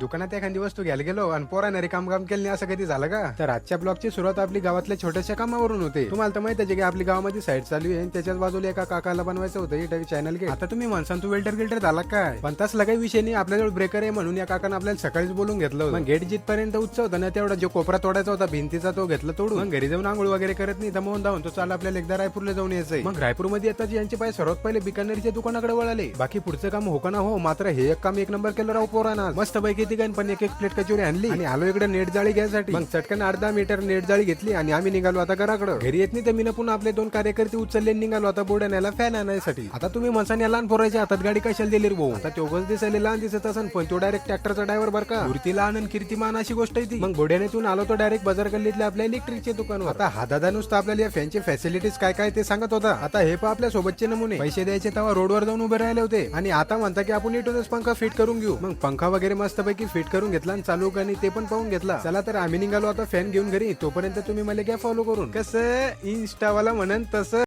दुकानात एखादी वस्तू घ्यायला गेलो आणि पोराने रिकाम काम केलं नाही असं कधी झालं का? तर आजच्या ब्लॉगची सुरुवात आपली गावातल्या छोट्याशा कामावरून होते. तुम्हाला तर माहिती आहे की आपली गावामध्ये साईड चालू आहे आणि त्याच्याच बाजूला एका काकाला बनवायचं होतं इथे चॅनल घे आता तुम्ही म्हणसान तू वेल्टर गिल्टर झाला काय? पण तसला काही विषय नाही आपल्याजवळ ब्रेकर आहे म्हणून या काकानं आपल्याला सकाळीच बोलून घेतलं होतं. मग गेट जिथपर्यंत उच्च होता ना तेवढा जो कोपरा तोडायचा होता भिंतीचा तो घेतला तोडून. मग घरी जाऊन आंघोळ वगैरे करत नाही दमवून धावून तो चाल आपल्याला एकदा रायपूरला जाऊन यायचंय. मग रायपूरमध्ये येतात यांचे पाय सर्वात पहिले बिकानेरीच्या दुकानाकडे वळाले. बाकी पुढचं काम हो का ना हो मात्र हे एक काम एक नंबर केलं राहू पोराना मस्त पैकी तिघां पण एक एक प्लेट कचोरी आणली. आणि आलो इकडे नेट जाळी घ्यायसाठी. मग चटकन अर्धा मीटर नेट जाळी घेतली आणि आम्ही निघालो आता घराकडे. घरी येत नाही तर मी पुन्हा आपले दोन कार्यकर्ते उचलले आणि निघालो आता बोर्ड आणायला फॅन आणायसाठी. आता तुम्ही म्हणसान या लहान पोराच्या हातात गाडी कशाला दिली रे भाऊ? आता चौघच दिसायला लहान दिसत असन पण तो डायरेक्ट ट्रॅक्टरचा ड्रायव्हर बर का? मूर्तीला आनंद कीर्तिमान अशी गोष्ट आहे ती. मग बोड्यानेतून आलो तो डायरेक्ट बाजार गल्लीतल्या आपल्या इलेक्ट्रिकचे दुकान आता हा दादा नुसतं आपल्याला या फॅनचे फॅसिलिटीज काय काय ते सांगत होता. आता हे पहा आपल्या सोबतचे नमुने. पैसे द्यायचे तेव्हा रोडवर जाऊन उभे राहिले होते. आणि आता म्हणता की आपण इथूनच पंखा फिट करून घेऊ. मग पंखा वगैरे मस्त की फिट करून घेतला आणि चालू आणि ते पण पाहून घेतला. चला तर आम्ही निघालो आता फॅन घेऊन घरी. तोपर्यंत तुम्ही मला घ्या फॉलो करून. कसं? इन्स्टावाला म्हणन तसं.